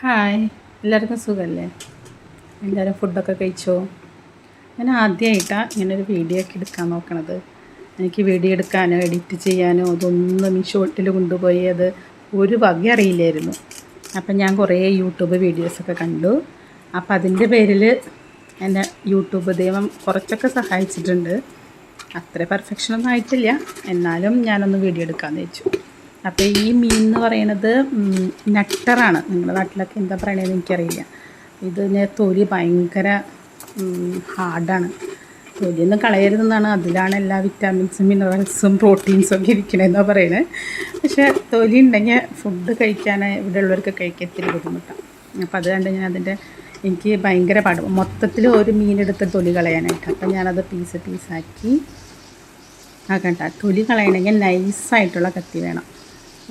Hi എല്ലാവർക്കും സുഖമല്ലേ എല്ലാവരും ഫുഡൊക്കെ കഴിച്ചോ? ഞാൻ ആദ്യമായിട്ടാണ് ഇങ്ങനൊരു വീഡിയോ ഒക്കെ എടുക്കാൻ നോക്കണത്. എനിക്ക് വീഡിയോ എടുക്കാനോ എഡിറ്റ് ചെയ്യാനോ അതൊന്നും ഈ ഷോട്ടിൽ കൊണ്ടുപോയി അത് ഒരു വക അറിയില്ലായിരുന്നു. അപ്പം ഞാൻ കുറേ യൂട്യൂബ് വീഡിയോസൊക്കെ കണ്ടു. അപ്പം അതിന്റെ പേരിൽ എന്നെ യൂട്യൂബ് ദൈവം കുറച്ചൊക്കെ സഹായിച്ചിട്ടുണ്ട്. അത്ര പെർഫെക്ഷനൊന്നും ആയിട്ടില്ല. എന്നാലും ഞാനൊന്ന് വീഡിയോ എടുക്കാമെന്ന് വെച്ചു. അപ്പോൾ ഈ മീൻ എന്ന് പറയുന്നത് നട്ടറാണ് നിങ്ങളുടെ നാട്ടിലൊക്കെ എന്താ പറയണതെന്ന് എനിക്കറിയില്ല. ഇതിനെ തൊലി ഭയങ്കര ഹാർഡാണ് തൊലിയൊന്നും കളയരുതെന്നാണ്. അതിലാണ് എല്ലാ വിറ്റാമിൻസും മിനറൽസും പ്രോട്ടീൻസും ഒക്കെ ഇരിക്കണതെന്നാണ് പറയുന്നത് പക്ഷേ തൊലി ഉണ്ടെങ്കിൽ ഫുഡ് കഴിക്കാൻ ഇവിടെ ഉള്ളവർക്ക് കഴിക്കാൻ ഇത്തിരി ബുദ്ധിമുട്ടാണ് അപ്പോൾ അത് കണ്ട് ഞാൻ അതിന്റെ എനിക്ക് ഭയങ്കര പാടും. മൊത്തത്തിൽ ഒരു മീനെടുത്ത് തൊലി കളയാനായിട്ട്. അപ്പം ഞാനത് പീസ് പീസാക്കി ആക്കണ്ട തൊലി കളയണമെങ്കിൽ നൈസായിട്ടുള്ള കത്തി വേണം.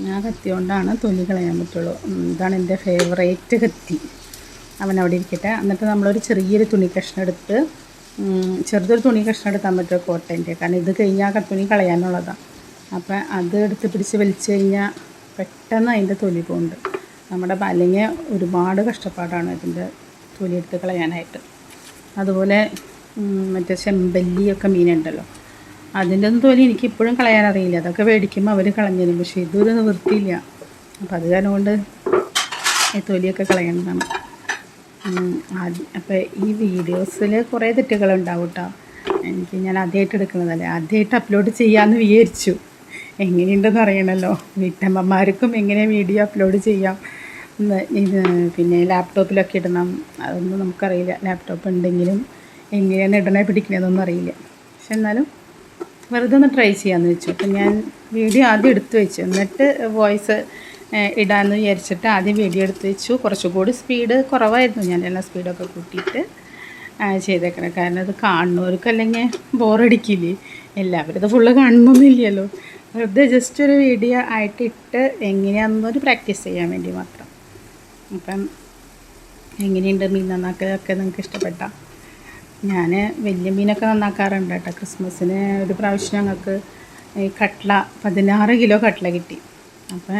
ആ കത്തി കൊണ്ടാണ് തൊലി കളയാൻ പറ്റുള്ളൂ. ഇതാണ് എന്റെ ഫേവറേറ്റ് കത്തി. അവൻ അവിടെ ഇരിക്കട്ടെ. എന്നിട്ട് നമ്മളൊരു ചെറിയൊരു തുണി കഷ്ണം എടുത്ത് ചെറുതൊരു തുണി കഷ്ണം എടുക്കാൻ പറ്റുമോ കോട്ടന്റെ? കാരണം ഇത് കഴിഞ്ഞാൽ തുണി കളയാനുള്ളതാണ് അപ്പം അത് എടുത്ത് പിടിച്ച് വലിച്ചു കഴിഞ്ഞാൽ പെട്ടെന്ന് അതിന്റെ തൊലി പോകുന്നുണ്ട് നമ്മുടെ അല്ലെങ്കിൽ ഒരുപാട് കഷ്ടപ്പാടാണ് ഇതിന്റെ തൊലി എടുത്ത് കളയാനായിട്ട്. അതുപോലെ മറ്റേ ചെമ്പല്ലിയൊക്കെ മീനുണ്ടല്ലോ. അതിന്റെ ഒന്നും തൊലി എനിക്ക് ഇപ്പോഴും കളയാൻ അറിയില്ല അതൊക്കെ മേടിക്കുമ്പോൾ അവർ കളഞ്ഞിരുന്നു പക്ഷേ ഇതൊരു നിവൃത്തിയില്ല. അപ്പോൾ അത് കാരണം കൊണ്ട് ഈ തൊലിയൊക്കെ കളയേണ്ടതാണ്. അപ്പോൾ ഈ വീഡിയോസിൽ കുറേ തെറ്റുകളുണ്ടാവും കേട്ടോ എനിക്ക് ഞാൻ ആദ്യമായിട്ട് എടുക്കുന്നതല്ലേ ആദ്യമായിട്ട് അപ്ലോഡ് ചെയ്യാമെന്ന് വിചാരിച്ചു. എങ്ങനെയുണ്ടെന്ന് അറിയണമല്ലോ വീട്ടമ്മമാർക്കും എങ്ങനെ വീഡിയോ അപ്ലോഡ് ചെയ്യാം? പിന്നെ ലാപ്ടോപ്പിലൊക്കെ ഇടണം. അതൊന്നും നമുക്കറിയില്ല. ലാപ്ടോപ്പ് ഉണ്ടെങ്കിലും എങ്ങനെയാണ് ഇടണേ പിടിക്കണതൊന്നും അറിയില്ല. പക്ഷെ എന്നാലും വെറുതെ ഒന്ന് ട്രൈ ചെയ്യാമെന്ന് വെച്ചു. അപ്പം ഞാൻ വീഡിയോ ആദ്യം എടുത്തു വെച്ചു. എന്നിട്ട് വോയിസ് ഇടാമെന്ന് വിചാരിച്ചിട്ട് ആദ്യം വീഡിയോ എടുത്ത് വെച്ചു. കുറച്ചുകൂടി സ്പീഡ് കുറവായിരുന്നു. ഞാൻ എല്ലാ സ്പീഡൊക്കെ കൂട്ടിയിട്ട് ചെയ്തേക്കണം. കാരണം അത് കാണുന്നവർക്ക് അല്ലെങ്കിൽ ബോറടിക്കില്ലേ എല്ലാവരും അത് ഫുള്ള് കാണുന്നൊന്നുമില്ലല്ലോ വെറുതെ ജസ്റ്റ് ഒരു വീഡിയോ ആയിട്ട് ഇട്ട് എങ്ങനെയാണെന്നൊരു പ്രാക്ടീസ് ചെയ്യാൻ വേണ്ടി മാത്രം. അപ്പം എങ്ങനെയുണ്ട് മീൻ നന്നാക്കലൊക്കെ നിങ്ങൾക്ക് ഇഷ്ടപ്പെട്ടാൽ ഞാൻ വലിയ മീനൊക്കെ നന്നാക്കാറുണ്ട് കേട്ടോ. ക്രിസ്മസിന് ഒരു പ്രാവശ്യം ഞങ്ങൾക്ക് ഈ കട്ട്ല പതിനാറ് കിലോ കട്ട്ല കിട്ടി. അപ്പം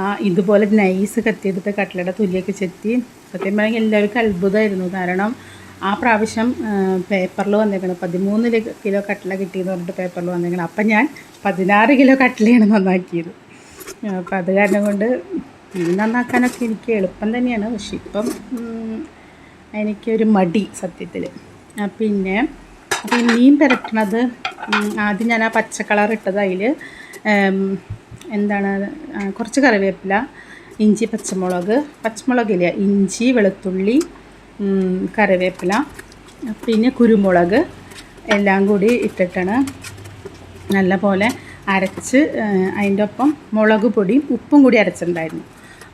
ആ ഇതുപോലെ നൈസ് കത്തിയെടുത്ത് കട്ട്ലയുടെ തൊലിയൊക്കെ ചെത്തി സത്യം പറഞ്ഞാൽ എല്ലാവർക്കും അത്ഭുതമായിരുന്നു. കാരണം ആ പ്രാവശ്യം പേപ്പറിൽ വന്നേക്കണം പതിമൂന്ന് കിലോ കട്ട്ല കിട്ടിയെന്ന് പറഞ്ഞിട്ട് പേപ്പറിൽ വന്നേക്കണം. അപ്പം ഞാൻ പതിനാറ് കിലോ കട്ട്ലയാണ് നന്നാക്കിയത്. അപ്പം അത് കാരണം കൊണ്ട് മീൻ നന്നാക്കാനൊക്കെ എനിക്ക് എളുപ്പം തന്നെയാണ്. പക്ഷെ ഇപ്പം എനിക്കൊരു മടി സത്യത്തിൽ പിന്നെ മീൻ പുരട്ടണത് ആദ്യം ഞാൻ ആ പച്ച കളർ ഇട്ടത് അതിൽ എന്താണ് കുറച്ച് കറിവേപ്പില ഇഞ്ചി പച്ചമുളക് പച്ചമുളകില്ല ഇഞ്ചി വെളുത്തുള്ളി കറിവേപ്പില പിന്നെ കുരുമുളക് എല്ലാം കൂടി ഇട്ടിട്ടാണ് നല്ലപോലെ അരച്ച് അതിന്റെ ഒപ്പം മുളക് പൊടിയും ഉപ്പും കൂടി അരച്ചിട്ടുണ്ടായിരുന്നു.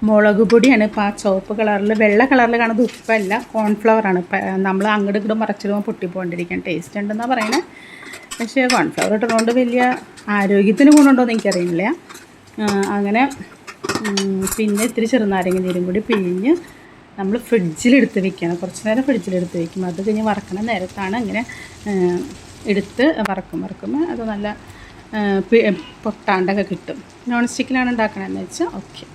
മുളക് പൊടിയാണ്. ഇപ്പോൾ ആ ചുവപ്പ് കളറിൽ വെള്ള കളറിൽ കാണുന്നത് ഉപ്പല്ല കോൺഫ്ലവറാണ് ഇപ്പം നമ്മൾ അങ്ങോട്ട് ഇങ്ങോട്ട് മറച്ചിടുമ്പോൾ പൊട്ടിപ്പോണ്ടിരിക്കാൻ ടേസ്റ്റ് ഉണ്ടെന്നാണ് പറയുന്നത് പക്ഷേ കോൺഫ്ലവർ ഇട്ടതുകൊണ്ട് വലിയ ആരോഗ്യത്തിന് ഗുണമുണ്ടോ എന്ന് എനിക്കറിയില്ല അങ്ങനെ പിന്നെ ഇത്തിരി ചെറുനാരങ്ങ നീരും കൂടി പിഴിഞ്ഞ് നമ്മൾ ഫ്രിഡ്ജിലെടുത്ത് വെക്കണം. കുറച്ച് നേരം ഫ്രിഡ്ജിലെടുത്ത് വെക്കും. അത് കഴിഞ്ഞ് വറക്കണ നേരത്താണ് ഇങ്ങനെ എടുത്ത് വറക്കും. വറക്കുമ്പോൾ അത് നല്ല പൊട്ടാണ്ടൊക്കെ കിട്ടും. നോൺ സ്റ്റിക്കിലാണ് ഉണ്ടാക്കണമെന്ന് വെച്ചാൽ ഓക്കെ.